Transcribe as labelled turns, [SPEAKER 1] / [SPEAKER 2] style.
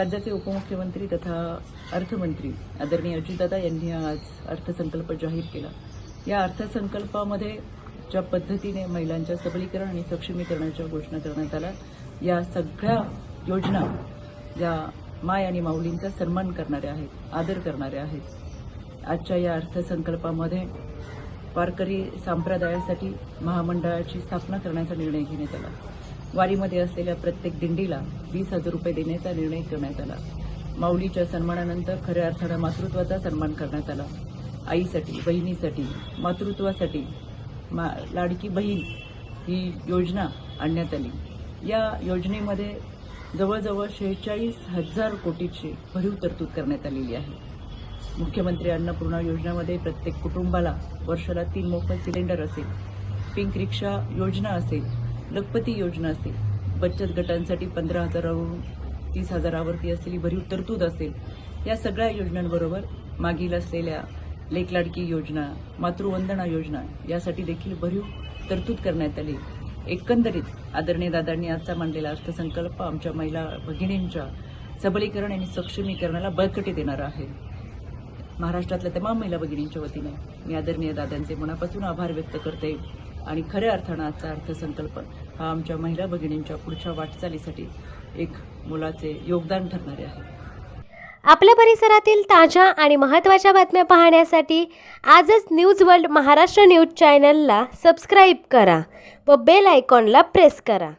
[SPEAKER 1] राज्याचे उपमुख्यमंत्री तथा अर्थमंत्री आदरणीय अजितदादा यांनी आज अर्थसंकल्प जाहीर केला. या अर्थसंकल्पामध्ये ज्या पद्धतीने महिलांच्या सबलीकरण आणि सक्षमीकरणाच्या घोषणा करण्यात आल्या या सगळ्या योजना या माय आणि माऊलींचा सन्मान करणाऱ्या आहेत आदर करणाऱ्या आहेत आजच्या या अर्थसंकल्पामध्ये वारकरी संप्रदायासाठी महामंडळाची स्थापना करण्याचा निर्णय घेण्यात आला. वारीमध्ये असलेल्या प्रत्येक दिंडीला वीस हजार रुपये देण्याचा निर्णय करण्यात आला. माऊलीच्या सन्मानानंतर खऱ्या अर्थानं मातृत्वाचा सन्मान करण्यात आला. आईसाठी बहिणीसाठी मातृत्वासाठी मा लाडकी बहीण ही योजना आणण्यात आली. या योजनेमध्ये जवळजवळ शेहेचाळीस हजार कोटीची भरीव तरतूद करण्यात आलेली आहे. मुख्यमंत्री अन्नपूर्णा योजनेमध्ये प्रत्येक कुटुंबाला वर्षाला तीन मोफत सिलेंडर असेल पिंक रिक्षा योजना असेल लखपती योजना असेल बचत गटांसाठी पंधरा हजारावरून तीस हजारावरती असलेली भरीव तरतूद असेल या सगळ्या योजनांबरोबर मागील असलेल्या लेखलाडकी योजना मातृवंदना योजना यासाठी देखील भरीव तरतूद करण्यात आली. एकंदरीत आदरणीय दादांनी आजचा मांडलेला अर्थसंकल्प आमच्या महिला भगिनींच्या सबलीकरण आणि सक्षमीकरणाला बळकटी देणारा आहे. महाराष्ट्रातल्या तमाम महिला भगिनींच्या वतीने मी आदरणीय दादांचे मनापासून आभार व्यक्त करते आणि खऱ्या अर्थानं आजचा अर्थसंकल्प हा आमच्या महिला भगिनींच्या पुढच्या वाटचालीसाठी एक मुलाचे योगदान ठरणारे आहे.
[SPEAKER 2] आपल्या परिसरातील ताज्या आणि महत्त्वाच्या बातम्या पाहण्यासाठी आजच न्यूज वर्ल्ड महाराष्ट्र न्यूज चॅनलला सबस्क्राईब करा व बेल आयकॉनला प्रेस करा.